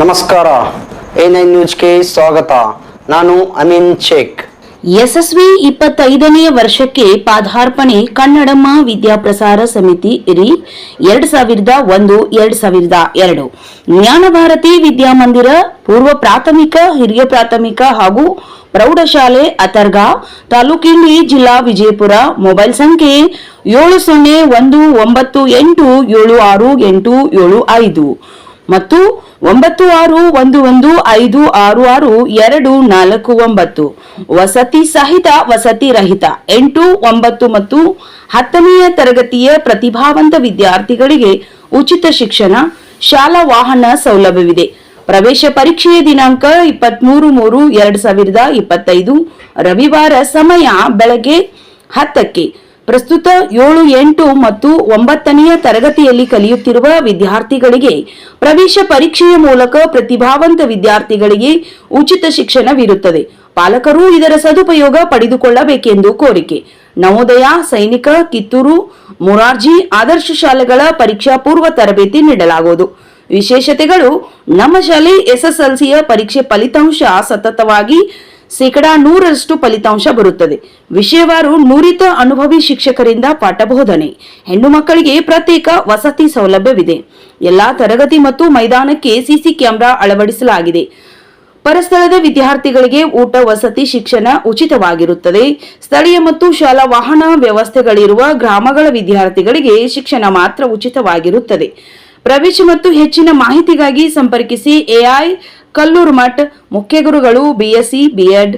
ನಮಸ್ಕಾರ. A nine ನ್ಯೂಸ್ಗೆ ಸ್ವಾಗತ. ನಾನು ಅಮೀನ್ ಶೇಖ್. ಯಶಸ್ವಿ ಇಪ್ಪತ್ತೈದನೆಯ ವರ್ಷಕ್ಕೆ ಪಾದಾರ್ಪಣೆ ಕನ್ನಡಮ್ಮ ವಿದ್ಯಾಪ್ರಸಾರ ಸಮಿತಿ ಇರಿ. ಎರಡ್ ಸಾವಿರದ ಒಂದು, ಎರಡ್ ಸಾವಿರದ ಎರಡು. ಜ್ಞಾನಭಾರತಿ ವಿದ್ಯಾಮಂದಿರ ಪೂರ್ವ ಪ್ರಾಥಮಿಕ, ಹಿರಿಯ ಪ್ರಾಥಮಿಕ ಹಾಗೂ ಪ್ರೌಢಶಾಲೆ ಅತರ್ಗಾ ತಾಲೂಕಿಲ್ಲಿ ಜಿಲ್ಲಾ ವಿಜಯಪುರ. ಮೊಬೈಲ್ ಸಂಖ್ಯೆ ಏಳು ಸೊನ್ನೆ ಒಂದು ಒಂಬತ್ತು ಎಂಟು ಏಳು ಆರು ಎಂಟು ಏಳು ಐದು. ಮತ್ತು ಒಂಬತ್ತು ಆರು ಒಂದು ಒಂದು ಐದು ಆರು ಆರು ಎರಡು ನಾಲ್ಕು ಒಂಬತ್ತು. ವಸತಿ ಸಹಿತ ವಸತಿ ರಹಿತ. ಎಂಟು ಒಂಬತ್ತು ಮತ್ತು ಹತ್ತನೆಯ ತರಗತಿಯ ಪ್ರತಿಭಾವಂತ ವಿದ್ಯಾರ್ಥಿಗಳಿಗೆ ಉಚಿತ ಶಿಕ್ಷಣ, ಶಾಲಾ ವಾಹನ ಸೌಲಭ್ಯವಿದೆ. ಪ್ರವೇಶ ಪರೀಕ್ಷೆಯ ದಿನಾಂಕ ಇಪ್ಪತ್ಮೂರು ಮೂರು ಎರಡು ಸಾವಿರದ ಇಪ್ಪತ್ತೈದು. ರವಿವಾರ ಸಮಯ ಬೆಳಗ್ಗೆ ಹತ್ತಕ್ಕೆ. ಪ್ರಸ್ತುತ ಏಳು, ಎಂಟು ಮತ್ತು ಒಂಬತ್ತನೆಯ ತರಗತಿಯಲ್ಲಿ ಕಲಿಯುತ್ತಿರುವ ವಿದ್ಯಾರ್ಥಿಗಳಿಗೆ ಪ್ರವೇಶ ಪರೀಕ್ಷೆಯ ಮೂಲಕ ಪ್ರತಿಭಾವಂತ ವಿದ್ಯಾರ್ಥಿಗಳಿಗೆ ಉಚಿತ ಶಿಕ್ಷಣವಿರುತ್ತದೆ. ಪಾಲಕರು ಇದರ ಸದುಪಯೋಗ ಪಡೆದುಕೊಳ್ಳಬೇಕೆಂದು ಕೋರಿಕೆ. ನವೋದಯ, ಸೈನಿಕ, ಕಿತ್ತೂರು, ಮೊರಾರ್ಜಿ ಆದರ್ಶ ಶಾಲೆಗಳ ಪರೀಕ್ಷಾ ಪೂರ್ವ ತರಬೇತಿ ನೀಡಲಾಗುವುದು. ವಿಶೇಷತೆಗಳು, ನಮ್ಮ ಶಾಲೆ ಎಸ್ಎಸ್ಎಲ್ಸಿಯ ಪರೀಕ್ಷೆ ಫಲಿತಾಂಶ ಸತತವಾಗಿ ಶೇಕಡಾ ನೂರರಷ್ಟು ಫಲಿತಾಂಶ ಬರುತ್ತದೆ. ವಿಷಯವಾರು ನುರಿತ ಅನುಭವಿ ಶಿಕ್ಷಕರಿಂದ ಪಾಠ ಬೋಧನೆ. ಹೆಣ್ಣು ಮಕ್ಕಳಿಗೆ ಪ್ರತ್ಯೇಕ ವಸತಿ ಸೌಲಭ್ಯವಿದೆ. ಎಲ್ಲಾ ತರಗತಿ ಮತ್ತು ಮೈದಾನಕ್ಕೆ ಸಿಸಿ ಕ್ಯಾಮೆರಾ ಅಳವಡಿಸಲಾಗಿದೆ. ಪರಸ್ಥಳದ ವಿದ್ಯಾರ್ಥಿಗಳಿಗೆ ಊಟ, ವಸತಿ ಶಿಕ್ಷಣ ಉಚಿತವಾಗಿರುತ್ತದೆ. ಸ್ಥಳೀಯ ಮತ್ತು ಶಾಲಾ ವಾಹನ ವ್ಯವಸ್ಥೆಗಳಿರುವ ಗ್ರಾಮಗಳ ವಿದ್ಯಾರ್ಥಿಗಳಿಗೆ ಶಿಕ್ಷಣ ಮಾತ್ರ ಉಚಿತವಾಗಿರುತ್ತದೆ. ಪ್ರವೇಶ ಮತ್ತು ಹೆಚ್ಚಿನ ಮಾಹಿತಿಗಾಗಿ ಸಂಪರ್ಕಿಸಿ ಎಐ ಕಲ್ಲೂರು ಮಠ್ ಮುಖ್ಯ ಗುರುಗಳು BSc BEd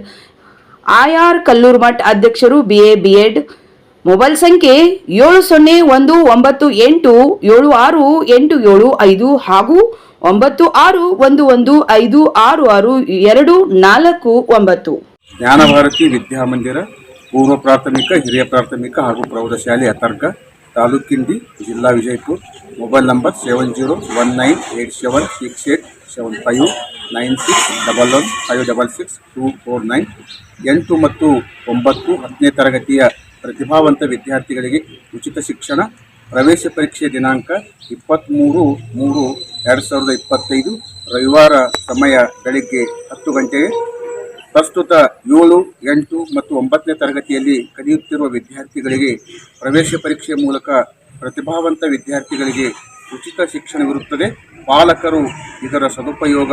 R Kalluru Math ಅಧ್ಯಕ್ಷರು ಬಿಎ ಬಿಎಡ್ ಮೊಬೈಲ್ ಸಂಖ್ಯೆ ಏಳು ಸೊನ್ನೆ ಒಂದು ಒಂಬತ್ತು ಎಂಟು ಏಳು ಆರು ಎಂಟು ಏಳು ಐದು ಹಾಗೂ ಒಂಬತ್ತು ಆರು ಒಂದು ಒಂದು ಐದು ಆರು ಆರು ಎರಡು ನಾಲ್ಕು ಒಂಬತ್ತು. ಜ್ಞಾನಭಾರತಿ ವಿದ್ಯಾಮಂದಿರ ಪೂರ್ವ ಪ್ರಾಥಮಿಕ, ಹಿರಿಯ ಪ್ರಾಥಮಿಕ ಹಾಗೂ ಪ್ರೌಢಶಾಲೆ ಅತರ್ಕ ತಾಲೂಕಿಂಡಿ ಜಿಲ್ಲಾ Vijayapura. Mobile number seven zero one nine eight seven six eight seven five nine six double one five double six two four nine ಎಂಟು ಮತ್ತು ಒಂಬತ್ತು ಹತ್ತನೇ ತರಗತಿಯ ಪ್ರತಿಭಾವಂತ ವಿದ್ಯಾರ್ಥಿಗಳಿಗೆ ಉಚಿತ ಶಿಕ್ಷಣ, ಪ್ರವೇಶ ಪರೀಕ್ಷೆ ದಿನಾಂಕ ಇಪ್ಪತ್ತ್ಮೂರು ಮೂರು ಎರಡು ಸಾವಿರದ ಇಪ್ಪತ್ತೈದು, ರವಿವಾರ ಸಮಯ ಬೆಳಿಗ್ಗೆ ಹತ್ತು ಗಂಟೆಗೆ. ಪ್ರಸ್ತುತ ಏಳು, ಎಂಟು ಮತ್ತು ಒಂಬತ್ತನೇ ತರಗತಿಯಲ್ಲಿ ಕಲಿಯುತ್ತಿರುವ ವಿದ್ಯಾರ್ಥಿಗಳಿಗೆ ಪ್ರವೇಶ ಪರೀಕ್ಷೆ ಮೂಲಕ ಪ್ರತಿಭಾವಂತ ವಿದ್ಯಾರ್ಥಿಗಳಿಗೆ ಉಚಿತ ಶಿಕ್ಷಣವಿರುತ್ತದೆ. ಪಾಲಕರು ಇದರ ಸದುಪಯೋಗ